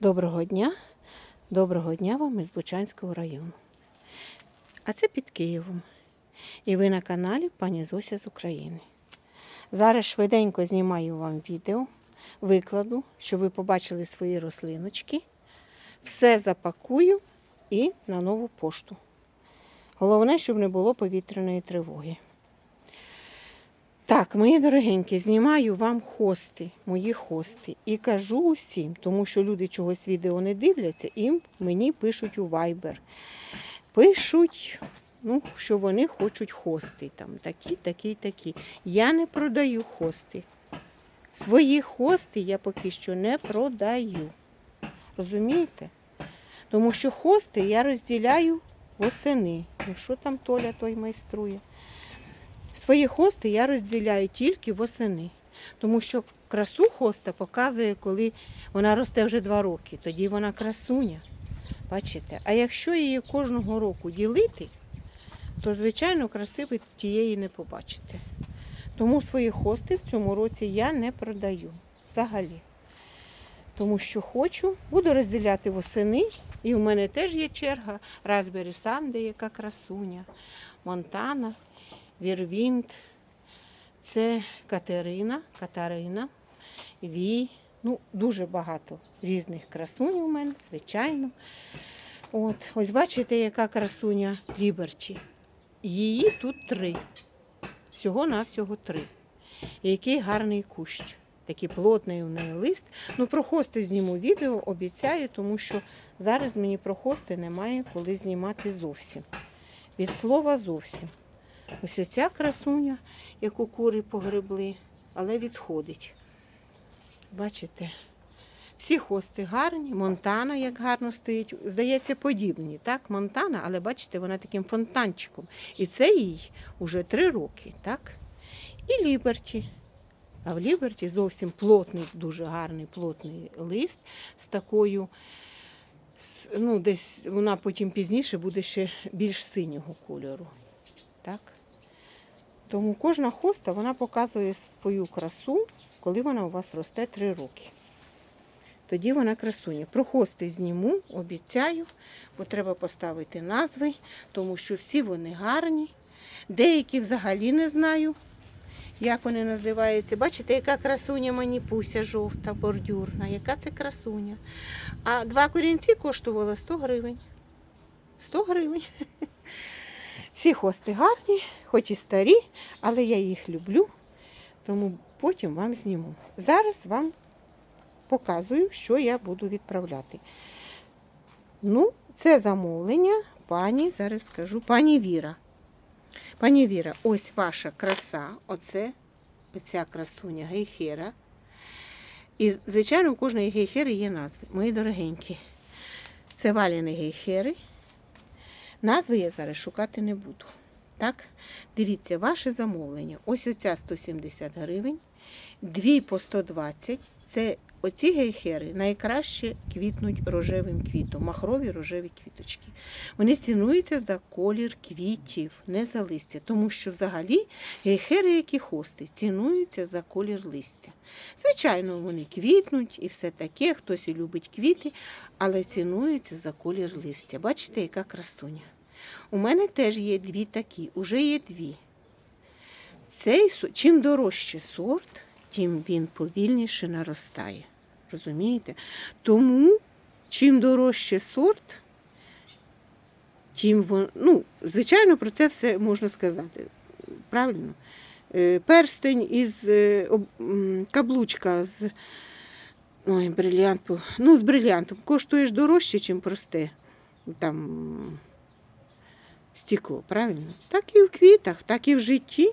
Доброго дня, доброго дня вам із Бучанського району. А це під Києвом. І ви на каналі пані Зося з України. Зараз швиденько знімаю вам відео, викладу, щоб ви побачили свої рослиночки. Все запакую і на нову пошту. Головне, щоб не було повітряної тривоги. Так, мої дорогенькі, знімаю вам хости, мої хости. І кажу усім, тому що люди чогось відео не дивляться, і мені пишуть у Viber. Пишуть, ну, що вони хочуть хости. Там, такі, такі, такі. Я не продаю хости. Свої хости я поки що не продаю. Розумієте? Тому що хости я розділяю восени. Ну, що там Толя той майструє? Свої хости я розділяю тільки восени. Тому що красу хоста показує, коли вона росте вже два роки. Тоді вона красуня. Бачите? А якщо її кожного року ділити, то, звичайно, краси ви тієї не побачите. Тому свої хости в цьому році я не продаю взагалі. Тому що хочу, буду розділяти восени. І у мене теж є черга. Разбері Санде, яка красуня, Монтана. Вірвінт, це Катерина, Катарина, Вій. Ну, дуже багато різних красунь у мене, звичайно. От, ось бачите, яка красуня Ліберті. Її тут три. Всього-навсього три. І який гарний кущ. Такий плотний у неї лист. Ну, про хости зніму відео, обіцяю, тому що зараз мені про хости немає коли знімати зовсім. Від слова зовсім. Ось оця красуня, яку кури погребли, але відходить. Бачите? Всі хости гарні, Монтана як гарно стоїть. Здається, подібні. Так, Монтана, але бачите, вона таким фонтанчиком. І це їй уже три роки. так? І Ліберті. А в Ліберті зовсім плотний, дуже гарний плотний лист з такою. Ну, десь вона потім пізніше буде ще більш синього кольору. Так? Тому кожна хоста вона показує свою красу, коли вона у вас росте 3 роки. Тоді вона красуня. Про хости зніму, обіцяю, бо треба поставити назви, тому що всі вони гарні. Деякі взагалі не знаю, як вони називаються. Бачите, яка красуня маніпуся жовта, бордюрна, яка це красуня. А два корінці коштували 100 гривень. 100 гривень. Всі хости гарні, хоч і старі, але я їх люблю, тому потім вам зніму. Зараз вам показую, що я буду відправляти. Ну, це замовлення пані, зараз скажу, пані Віра. Пані Віра, ось ваша краса, оце оця красуня гейхера. І, звичайно, у кожної гейхери є назви. Мої дорогенькі. Це валяні гейхери. Назви я зараз шукати не буду. Так, дивіться, ваше замовлення. Ось оця 170 гривень, дві по 120. Це оці гейхери найкраще квітнуть рожевим квітом, махрові рожеві квіточки. Вони цінуються за колір квітів, не за листя, тому що взагалі гейхери, які хости, цінуються за колір листя. Звичайно, вони квітнуть і все таке, хтось і любить квіти, але цінуються за колір листя. Бачите, яка красуня. У мене теж є дві такі, уже є дві. Цей, чим дорожче сорт, тим він повільніше наростає. Розумієте? Тому, чим дорожче сорт, тим вон, ну, звичайно, про це все можна сказати. Правильно? Е, Перстень із е, каблучка з ой, брилянту, ну, з брилянтом коштує ж дорожче, ніж просте. Там стекло, правильно? Так і в квітах, так і в житті.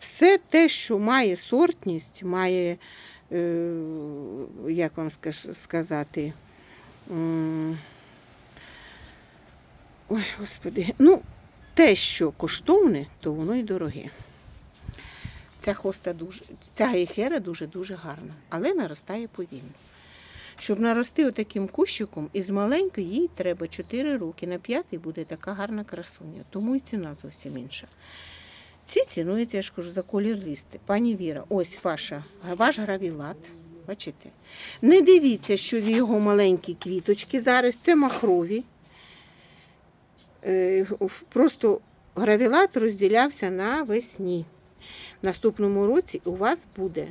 Все те, що має сортність, має, е, як вам сказати, ой, господи, ну, те, що коштовне, то воно й дороге. Ця хоста дуже, ця гейхера дуже-дуже гарна, але наростає повільно. Щоб нарости отаким кущиком, із маленької їй треба 4 роки. На п'ятий буде така гарна красуня, тому і ціна зовсім інша. Ці цінуються, я ж кажу, за колір листи. Пані Віра, ось ваша, ваш гравілат. Бачите? Не дивіться, що його маленькі квіточки зараз, це махрові. Е, Просто гравілат розділявся навесні. В наступному році у вас буде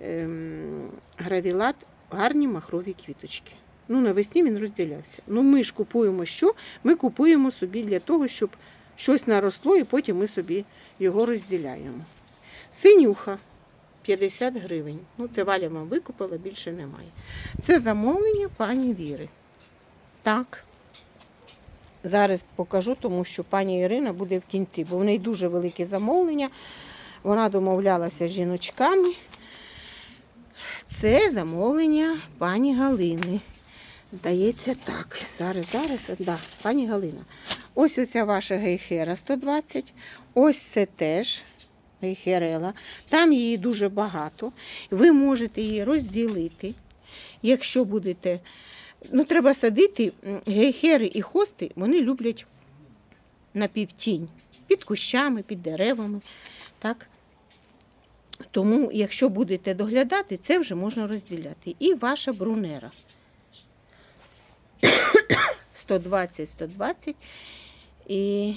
ем, гравілат гарні махрові квіточки. Ну, навесні він розділявся. Ну, ми ж купуємо що? Ми купуємо собі для того, щоб щось наросло, і потім ми собі його розділяємо. Синюха 50 гривень. Ну, це Валя вам викупила, більше немає. Це замовлення пані Віри. Так. Зараз покажу, тому що пані Ірина буде в кінці, бо в неї дуже велике замовлення. Вона домовлялася з жіночками. Це замовлення пані Галини. Здається, так. Зараз, зараз, да, пані Галина. Ось оця ваша гейхера 120. Ось це теж гейхерела. Там її дуже багато. Ви можете її розділити. Якщо будете. Ну, треба садити гейхери і хости, вони люблять на півтінь. Під кущами, під деревами. Так? Тому, якщо будете доглядати, це вже можна розділяти. І ваша брунера. 120, 120 і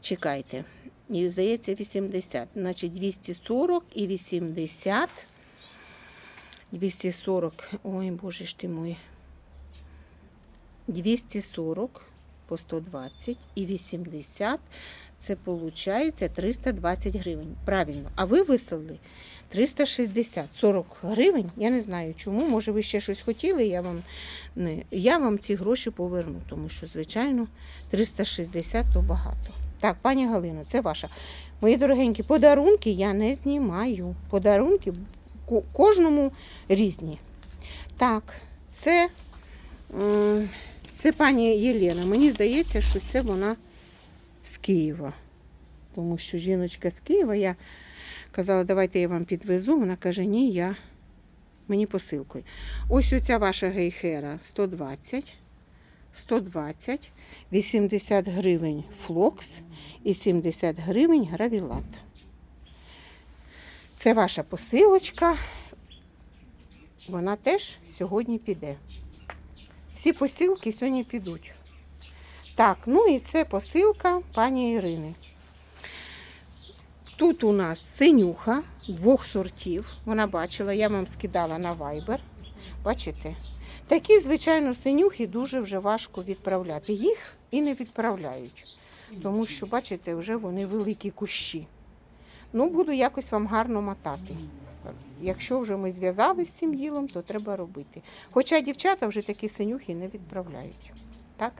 чекайте. І здається 80. Значить 240 і 80. 240. Ой, боже ж ти мой. 240 по 120 і 80. Це виходить 320 гривень. Правильно. А ви вислали 360, 40 гривень. Я не знаю чому. Може, ви ще щось хотіли, я вам не. Я вам ці гроші поверну, тому що, звичайно, 360 то багато. Так, пані Галино, це ваша. Мої дорогенькі, подарунки я не знімаю. Подарунки кожному різні. Так, це, це пані Єлена. Мені здається, що це вона з Києва. Тому що жіночка з Києва, я казала, давайте я вам підвезу. Вона каже, ні, я мені посилкою. Ось оця ваша гейхера 120, 120, 80 гривень флокс і 70 гривень гравілат. Це ваша посилочка. Вона теж сьогодні піде. Всі посилки сьогодні підуть. Так, ну і це посилка пані Ірини. Тут у нас синюха двох сортів. Вона бачила, я вам скидала на Viber. Бачите? Такі, звичайно, синюхи дуже вже важко відправляти. Їх і не відправляють. Тому що, бачите, вже вони великі кущі. Ну, буду якось вам гарно мотати. Якщо вже ми зв'язалися з цим ділом, то треба робити. Хоча дівчата вже такі синюхи не відправляють. Так?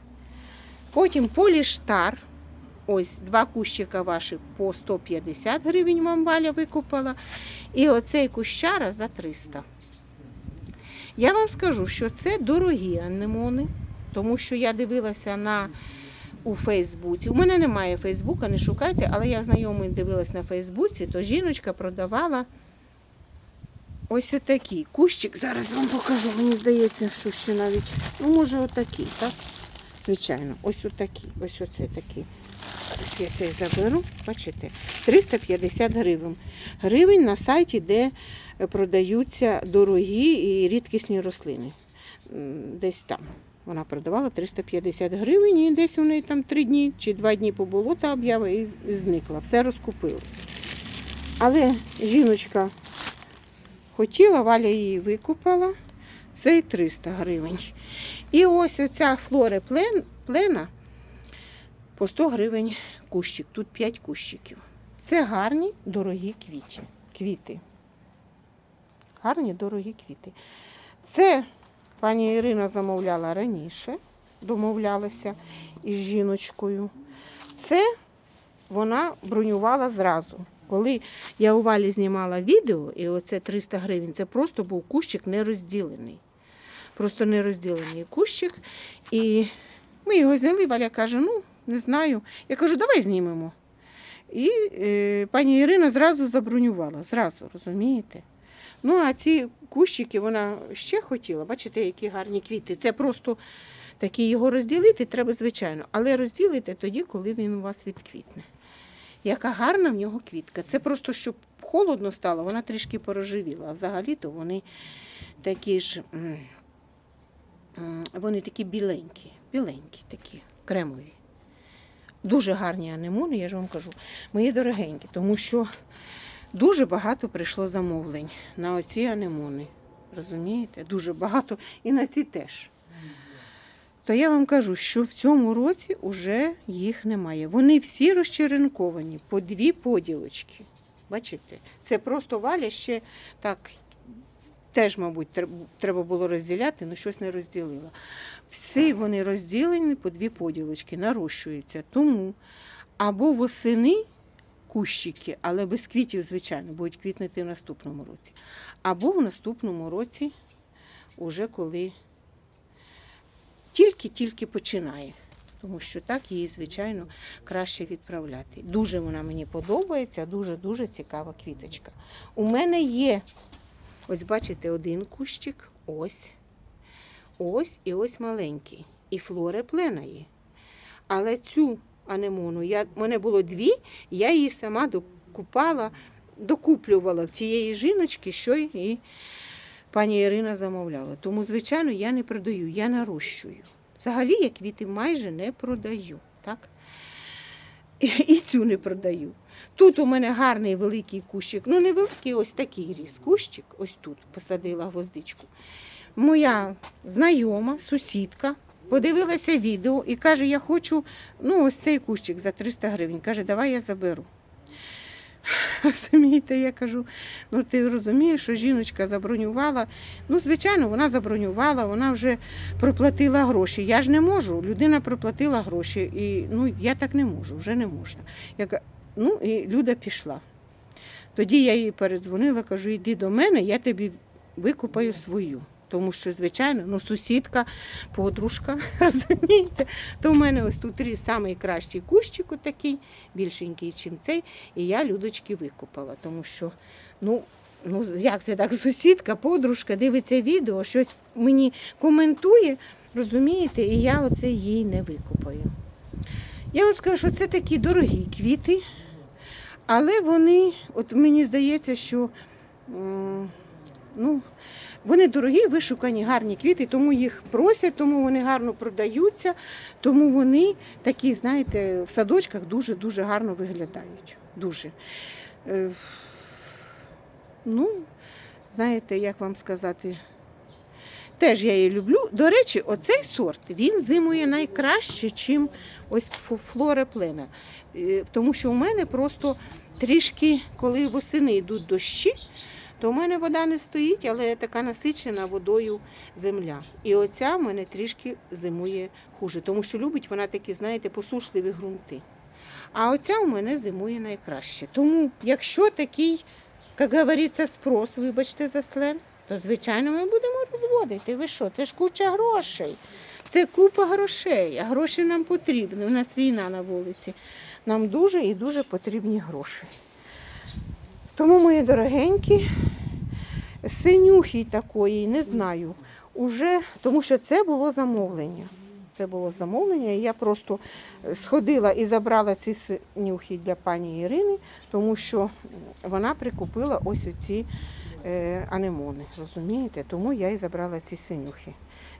Потім поліштар. Ось два кущика ваші по 150 гривень вам Валя викупила. І оцей кущара за 300. Я вам скажу, що це дорогі анемони, тому що я дивилася на у Фейсбуці. У мене немає Фейсбука, не шукайте, але я знайомий дивилась на Фейсбуці, то жіночка продавала ось отакий кущик. Зараз вам покажу. Мені здається, що ще навіть, ну, може, отакий, так? Звичайно, ось отакий, ось оце такий. Зараз я цей заберу, бачите, 350 гривень. Гривень на сайті, де е, продаються дорогі і рідкісні рослини. Десь там. Вона продавала 350 гривень і десь у неї там 3 дні чи 2 дні побуло та об'ява і зникла. Все розкупили. Але жіночка хотіла, Валя її викупила. Й 300 гривень. І ось оця флори плен, плена по 100 гривень кущик. Тут 5 кущиків. Це гарні, дорогі квіті. квіти. Гарні, дорогі квіти. Це пані Ірина замовляла раніше, домовлялася із жіночкою. Це вона бронювала зразу. Коли я у Валі знімала відео, і оце 300 гривень, це просто був кущик не розділений. Просто не розділений кущик. І ми його зняли, Валя каже, ну, не знаю. Я кажу, давай знімемо. І е, пані Ірина зразу забронювала, зразу, розумієте? Ну, а ці кущики вона ще хотіла, бачите, які гарні квіти. Це просто такі його розділити треба, звичайно, але розділити тоді, коли він у вас відквітне. Яка гарна в нього квітка. Це просто щоб холодно стало, вона трішки порожевіла. А взагалі-то вони такі ж, вони такі біленькі, біленькі такі, кремові. Дуже гарні анемони, я ж вам кажу, мої дорогенькі, тому що дуже багато прийшло замовлень на оці анемони. Розумієте? Дуже багато і на ці теж. То я вам кажу, що в цьому році вже їх немає. Вони всі розчеренковані по дві поділочки. Бачите? Це просто валя ще так. Теж, мабуть, треба було розділяти, але щось не розділила. Всі вони розділені по дві поділочки, нарощуються. Тому або восени кущики, але без квітів, звичайно, будуть квітнути в наступному році. Або в наступному році, уже коли тільки-тільки починає. Тому що так її, звичайно, краще відправляти. Дуже вона мені подобається, дуже-дуже цікава квіточка. У мене є, ось бачите, один кущик, ось, ось і ось маленький. І флори плена є. Але цю анемону, я, мене було дві, я її сама докупала, докуплювала в тієї жіночки, що і пані Ірина замовляла. Тому, звичайно, я не продаю, я нарощую. Взагалі я квіти майже не продаю. Так? І, і цю не продаю. Тут у мене гарний великий кущик. Ну, не великий, ось такий ріс кущик. Ось тут посадила гвоздичку. Моя знайома, сусідка, подивилася відео і каже: Я хочу ну, ось цей кущик за 300 гривень. Каже, давай я заберу. Розумієте, я кажу, ну ти розумієш, що жіночка забронювала. Ну, звичайно, вона забронювала, вона вже проплатила гроші. Я ж не можу. Людина проплатила гроші, і ну, я так не можу, вже не можна. Я, ну, і Люда пішла. Тоді я їй передзвонила, кажу, йди до мене, я тобі викупаю свою. Тому що, звичайно, ну, сусідка, подружка, розумієте, то в мене ось тут найкращий кущик отакий, більшенький, ніж цей, і я Людочки викупала, тому що, ну, ну як це так, сусідка, подружка дивиться відео, щось мені коментує, розумієте, і я оце їй не викупаю. Я вам скажу, що це такі дорогі квіти, але вони, от мені здається, що ну, вони дорогі, вишукані, гарні квіти, тому їх просять, тому вони гарно продаються, тому вони такі, знаєте, в садочках дуже-дуже гарно виглядають. Дуже. Е, Ну, знаєте, як вам сказати, теж я її люблю. До речі, оцей сорт він зимує найкраще, чим ось флора плена. Е, Тому що у мене просто трішки, коли восени йдуть дощі, то в мене вода не стоїть, але така насичена водою земля. І оця в мене трішки зимує хуже, тому що любить вона такі, знаєте, посушливі ґрунти. А оця у мене зимує найкраще. Тому, якщо такий, як говориться, спрос, вибачте за сленг, то звичайно ми будемо розводити. Ви що? Це ж куча грошей. Це купа грошей, а гроші нам потрібні. У нас війна на вулиці. Нам дуже і дуже потрібні гроші. Тому, мої дорогенькі, синюхи такої, не знаю. Уже, тому що це було замовлення. Це було замовлення, і я просто сходила і забрала ці синюхи для пані Ірини, тому що вона прикупила ось оці е, анемони, розумієте? Тому я і забрала ці синюхи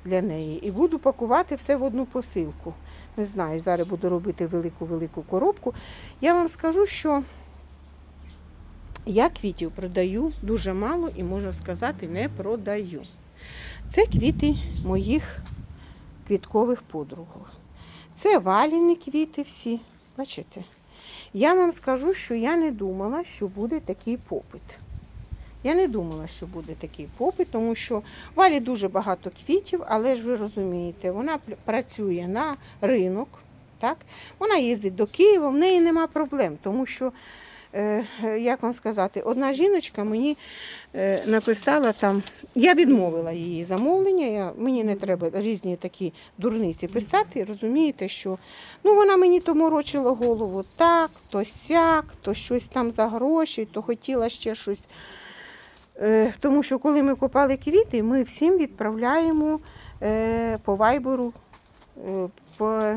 для неї. І буду пакувати все в одну посилку. Не знаю, зараз буду робити велику-велику коробку. Я вам скажу, що я квітів продаю дуже мало і можу сказати, не продаю. Це квіти моїх квіткових подруг. Це валіні квіти всі. Бачите? Я вам скажу, що я не думала, що буде такий попит. Я не думала, що буде такий попит, тому що валі дуже багато квітів, але ж ви розумієте, вона працює на ринок, так? вона їздить до Києва, в неї нема проблем, тому що, як вам сказати, одна жіночка мені е, написала там, я відмовила її замовлення, я, мені не треба різні такі дурниці писати, розумієте, що ну, вона мені то морочила голову так, то сяк, то щось там за гроші, то хотіла ще щось. Е, Тому що коли ми купали квіти, ми всім відправляємо е, по вайберу, е, по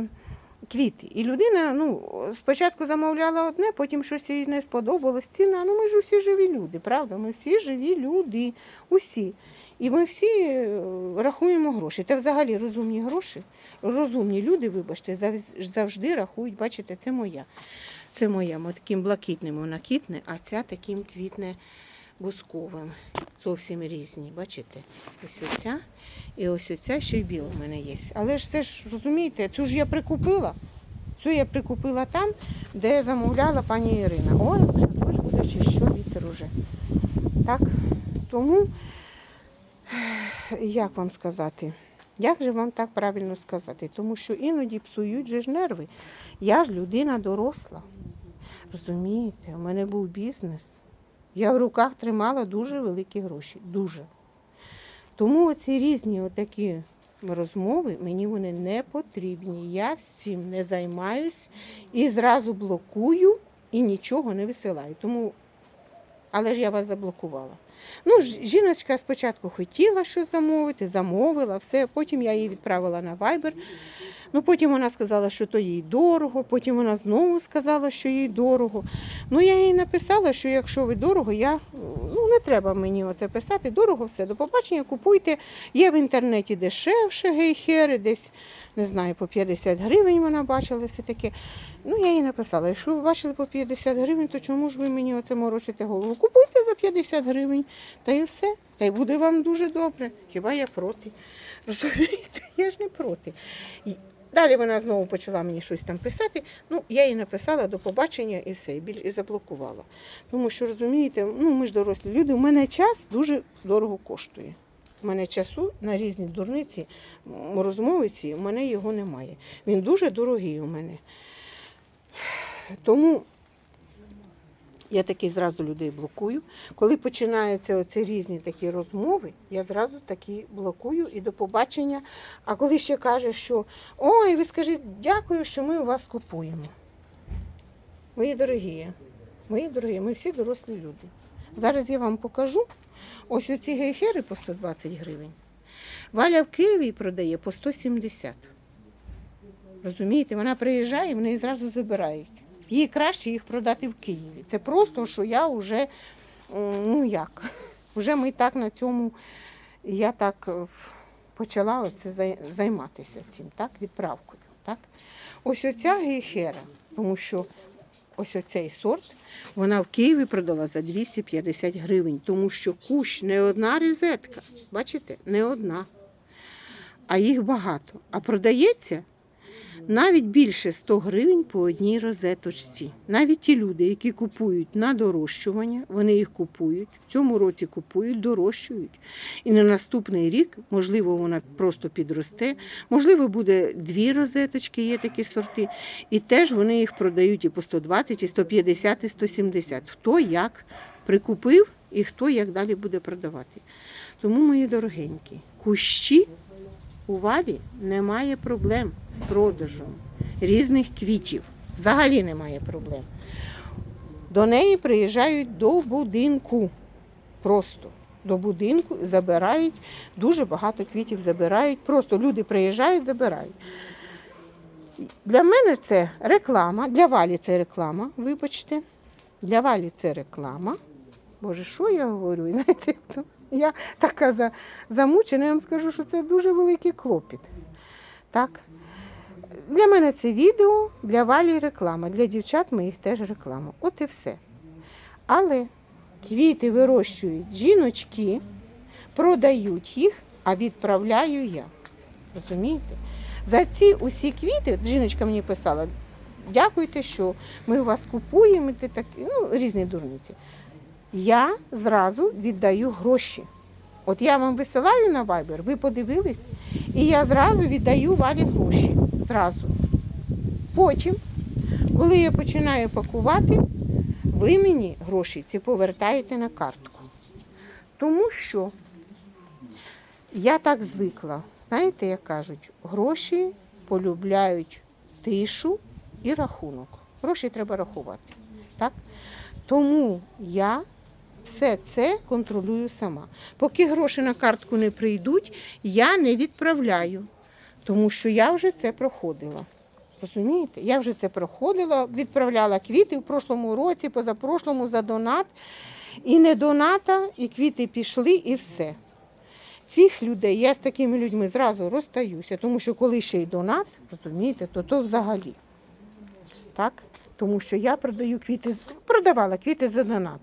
квіти. І людина ну, спочатку замовляла одне, потім щось їй не сподобалось. Ціна. Ну ми ж усі живі люди, правда? Ми всі живі люди, усі. І ми всі е, рахуємо гроші. Та взагалі розумні гроші, розумні люди, вибачте, завжди рахують, бачите, це моя. Це моя, мо таким блакитним вона квітне, а ця таким квітне бусковим. Зовсім різні, бачите? Ось оця і ось оця ще й біла в мене є. Але ж це ж розумієте, цю ж я прикупила. Цю я прикупила там, де замовляла пані Ірина. Ой, вже дощ буде чи що вітер уже. Так, тому, як вам сказати? Як же вам так правильно сказати? Тому що іноді псують же ж нерви. Я ж людина доросла. Розумієте, у мене був бізнес. Я в руках тримала дуже великі гроші. Дуже. Тому оці різні отакі розмови мені вони не потрібні. Я з цим не займаюсь і зразу блокую і нічого не висилаю. Тому, але ж я вас заблокувала. Ну, жіночка спочатку хотіла щось замовити, замовила, все. Потім я її відправила на Viber. Ну, потім вона сказала, що то їй дорого, потім вона знову сказала, що їй дорого. Ну, я їй написала, що якщо ви дорого, я ну не треба мені оце писати. Дорого все. До побачення, купуйте. Є в інтернеті дешевше гейхери, десь не знаю, по 50 гривень вона бачила все таке. Ну, я їй написала, якщо ви бачили по 50 гривень, то чому ж ви мені оце морочите голову? Купуйте за 50 гривень, та й все. Та й буде вам дуже добре. Хіба я проти? Розумієте? Я ж не проти. Далі вона знову почала мені щось там писати. Ну, я їй написала до побачення і все, і заблокувала. Тому що, розумієте, ну ми ж дорослі люди, у мене час дуже дорого коштує. У мене часу на різні дурниці, розмовиці, розмови ці, у мене його немає. Він дуже дорогий у мене. Тому я таки зразу людей блокую. Коли починаються оці різні такі розмови, я зразу такі блокую і до побачення. А коли ще каже, що ой, ви скажіть, дякую, що ми у вас купуємо. Мої дорогі, мої дорогі, ми всі дорослі люди. Зараз я вам покажу. Ось оці гейхери по 120 гривень. Валя в Києві продає по 170. Розумієте, вона приїжджає, вони зразу забирають. Їй краще їх продати в Києві. Це просто, що я вже, ну як, вже ми так на цьому, я так е, почала оце займатися цим, так, відправкою. Так. Ось оця гейхера, тому що ось оцей сорт, вона в Києві продала за 250 гривень, тому що кущ не одна розетка, бачите, не одна, а їх багато. А продається навіть більше 100 гривень по одній розеточці. Навіть ті люди, які купують на дорощування, вони їх купують, в цьому році купують, дорощують. І на наступний рік, можливо, вона просто підросте, можливо, буде дві розеточки, є такі сорти. І теж вони їх продають і по 120, і 150, і 170. Хто як прикупив і хто як далі буде продавати. Тому, мої дорогенькі, кущі у Валі немає проблем з продажем різних квітів. Взагалі немає проблем. До неї приїжджають до будинку. Просто до будинку забирають, дуже багато квітів забирають. Просто люди приїжджають, забирають. Для мене це реклама, для Валі це реклама, вибачте. Для Валі це реклама. Боже, що я говорю? Знаєте, я така за, замучена, я вам скажу, що це дуже великий клопіт. Так? Для мене це відео, для Валі реклама, для дівчат моїх теж реклама. От і все. Але квіти вирощують жіночки, продають їх, а відправляю я. Розумієте? За ці усі квіти, жіночка мені писала, дякуйте, що ми у вас купуємо, так, ну, різні дурниці. Я зразу віддаю гроші. От я вам висилаю на Viber, ви подивились, і я зразу віддаю Валі гроші. Зразу. Потім, коли я починаю пакувати, ви мені гроші ці повертаєте на картку. Тому що я так звикла. Знаєте, як кажуть, гроші полюбляють тишу і рахунок. Гроші треба рахувати. Так? Тому я все це контролюю сама. Поки гроші на картку не прийдуть, я не відправляю, тому що я вже це проходила. Розумієте? Я вже це проходила, відправляла квіти в прошлому році, позапрошлому за донат. І не доната, і квіти пішли, і все. Цих людей я з такими людьми зразу розстаюся, тому що коли ще й донат, розумієте, то то взагалі. Так? Тому що я продаю квіти, продавала квіти за донат.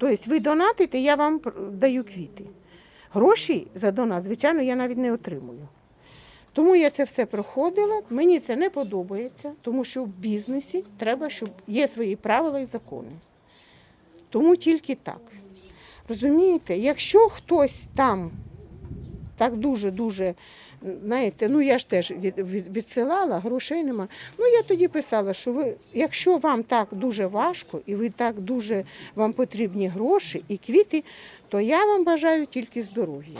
Тобто ви донатите, я вам даю квіти. Гроші за донат, звичайно, я навіть не отримую. Тому я це все проходила. Мені це не подобається, тому що в бізнесі треба, щоб є свої правила і закони. Тому тільки так. Розумієте, якщо хтось там так дуже-дуже, знаєте, ну я ж теж від, від- відсилала, грошей нема. Ну я тоді писала, що ви, якщо вам так дуже важко і ви так дуже вам потрібні гроші і квіти, то я вам бажаю тільки здоров'я.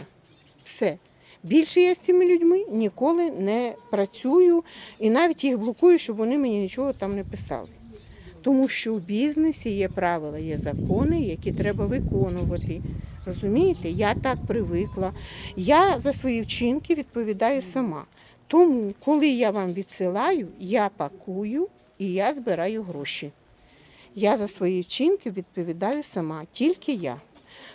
Все. Більше я з цими людьми ніколи не працюю і навіть їх блокую, щоб вони мені нічого там не писали. Тому що в бізнесі є правила, є закони, які треба виконувати. Розумієте, я так привикла. Я за свої вчинки відповідаю сама. Тому, коли я вам відсилаю, я пакую і я збираю гроші. Я за свої вчинки відповідаю сама, тільки я.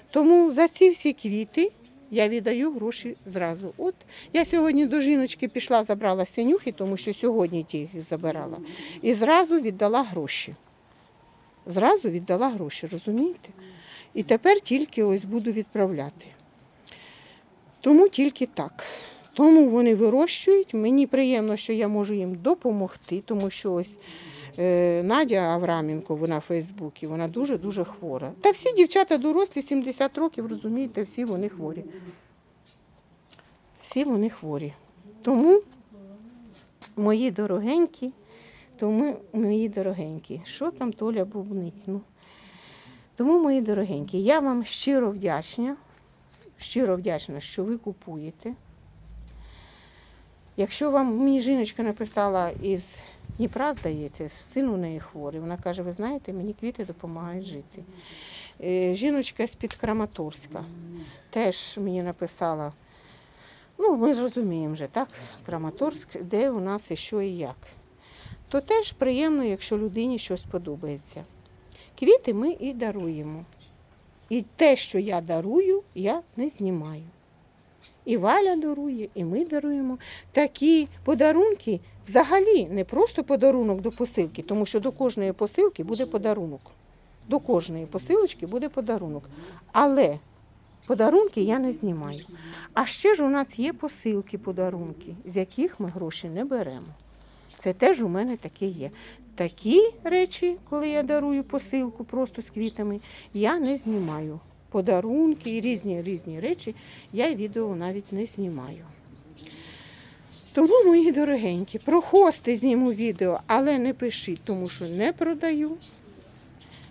Тому за ці всі квіти я віддаю гроші зразу. От я сьогодні до жіночки пішла, забрала синюхи, тому що сьогодні ті їх забирала. І зразу віддала гроші. Зразу віддала гроші, розумієте? І тепер тільки ось буду відправляти. Тому тільки так. Тому вони вирощують. Мені приємно, що я можу їм допомогти, тому що ось е, Надя Авраменко, вона в Фейсбуці, вона дуже-дуже хвора. Та всі дівчата дорослі, 70 років, розумієте, всі вони хворі. Всі вони хворі. Тому, мої дорогенькі, тому мої дорогенькі, що там Толя бубнить? Ну, тому, мої дорогенькі, я вам щиро вдячна, щиро вдячна, що ви купуєте. Якщо вам мені жіночка написала із Дніпра, здається, син у неї хворий, вона каже, ви знаєте, мені квіти допомагають жити. Е, Жіночка з-під Краматорська теж мені написала, ну, ми розуміємо вже, так, Краматорськ, де у нас і що і як. То теж приємно, якщо людині щось подобається. Квіти ми і даруємо. І те, що я дарую, я не знімаю. І Валя дарує, і ми даруємо. Такі подарунки взагалі не просто подарунок до посилки, тому що до кожної посилки буде подарунок. До кожної посилочки буде подарунок. Але подарунки я не знімаю. А ще ж у нас є посилки, подарунки, з яких ми гроші не беремо. Це теж у мене таке є. Такі речі, коли я дарую посилку просто з квітами, я не знімаю. Подарунки і різні різні речі я відео навіть не знімаю. Тому, мої дорогенькі, про хости зніму відео, але не пишіть, тому що не продаю.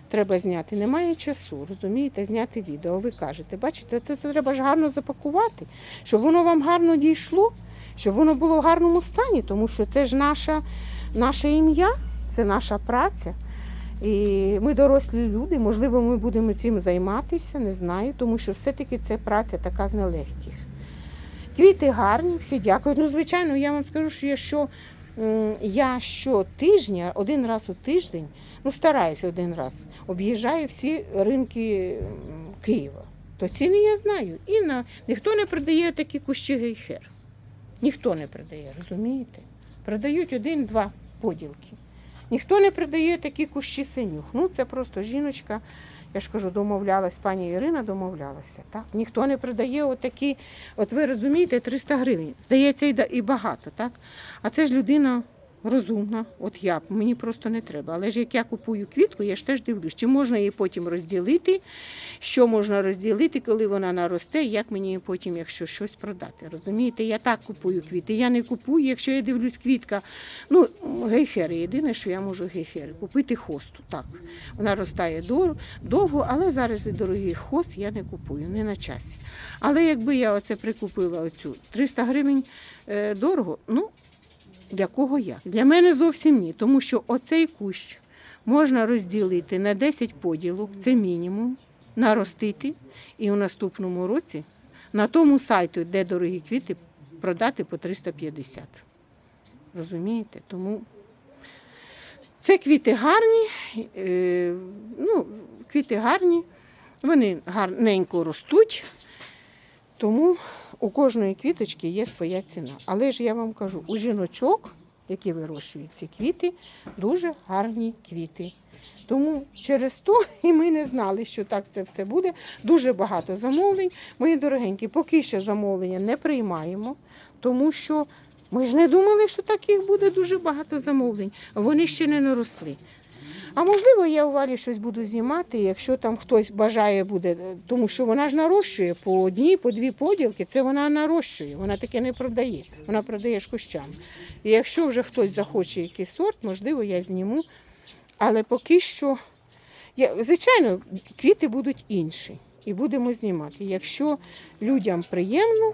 Треба зняти. Немає часу, розумієте, зняти відео. Ви кажете, бачите, це, треба ж гарно запакувати, щоб воно вам гарно дійшло, щоб воно було в гарному стані, тому що це ж наша, наше ім'я, це наша праця. І ми дорослі люди, можливо, ми будемо цим займатися, не знаю, тому що все-таки це праця така з нелегких. Квіти гарні, всі дякують. Ну, звичайно, я вам скажу, що якщо м, я щотижня, один раз у тиждень, ну стараюся один раз, об'їжджаю всі ринки Києва. То ціни я знаю. І на ніхто не продає такі кущі гейхер. Ніхто не продає, розумієте? Продають один-два поділки. Ніхто не продає такі кущі синюх. Ну, це просто жіночка, я ж кажу, домовлялась, пані Ірина домовлялася. Так? Ніхто не продає отакі, от ви розумієте, 300 гривень. Здається, і багато, так? А це ж людина розумна, от я, мені просто не треба. Але ж як я купую квітку, я ж теж дивлюсь, чи можна її потім розділити, що можна розділити, коли вона наросте, як мені її потім, якщо щось продати. Розумієте, я так купую квіти. Я не купую, якщо я дивлюсь квітка, ну, гейхери, єдине, що я можу гейхери, купити хосту. Так. Вона ростає довго, але зараз і дорогий хост я не купую, не на часі. Але якби я оце прикупила оцю 300 гривень е, дорого, ну, для кого як? Для мене зовсім ні, тому що оцей кущ можна розділити на 10 поділок, це мінімум, наростити і у наступному році на тому сайті, де дорогі квіти, продати по 350. Розумієте? Тому Це квіти гарні, е, ну, квіти гарні, вони гарненько ростуть, тому у кожної квіточки є своя ціна. Але ж я вам кажу, у жіночок, які вирощують ці квіти, дуже гарні квіти. Тому через то і ми не знали, що так це все буде. Дуже багато замовлень. Мої дорогенькі, поки що замовлення не приймаємо, тому що ми ж не думали, що таких буде дуже багато замовлень. Вони ще не наросли. А можливо, я у Валі щось буду знімати, якщо там хтось бажає буде, тому що вона ж нарощує по одній, по дві поділки, це вона нарощує, вона таке не продає, вона продає ж кущам. І якщо вже хтось захоче якийсь сорт, можливо, я зніму. Але поки що, я, звичайно, квіти будуть інші. І будемо знімати. Якщо людям приємно,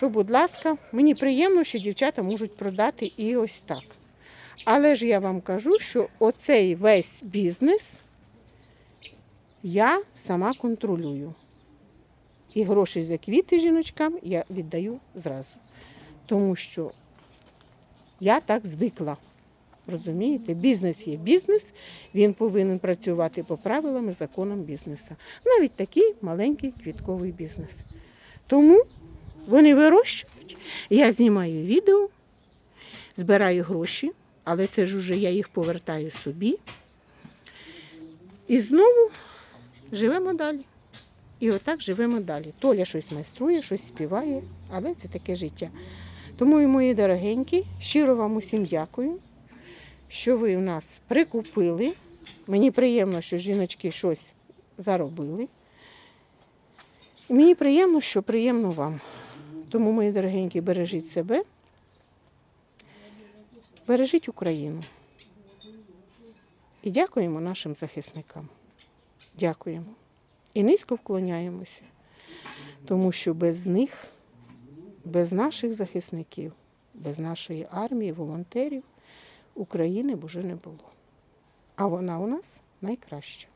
то, будь ласка, мені приємно, що дівчата можуть продати і ось так. Але ж я вам кажу, що оцей весь бізнес я сама контролюю. І гроші за квіти жіночкам я віддаю зразу. Тому що я так звикла. Розумієте, бізнес є бізнес, він повинен працювати по правилам і законам бізнесу. Навіть такий маленький квітковий бізнес. Тому вони вирощують. Я знімаю відео, збираю гроші, але це ж уже я їх повертаю собі. І знову живемо далі. І отак живемо далі. Толя щось майструє, щось співає, але це таке життя. Тому, і мої дорогенькі, щиро вам усім дякую, що ви в нас прикупили. Мені приємно, що жіночки щось заробили. І мені приємно, що приємно вам. Тому, мої дорогенькі, бережіть себе, бережіть Україну. І дякуємо нашим захисникам. Дякуємо. І низько вклоняємося, тому що без них, без наших захисників, без нашої армії, волонтерів України б уже не було. А вона у нас найкраща.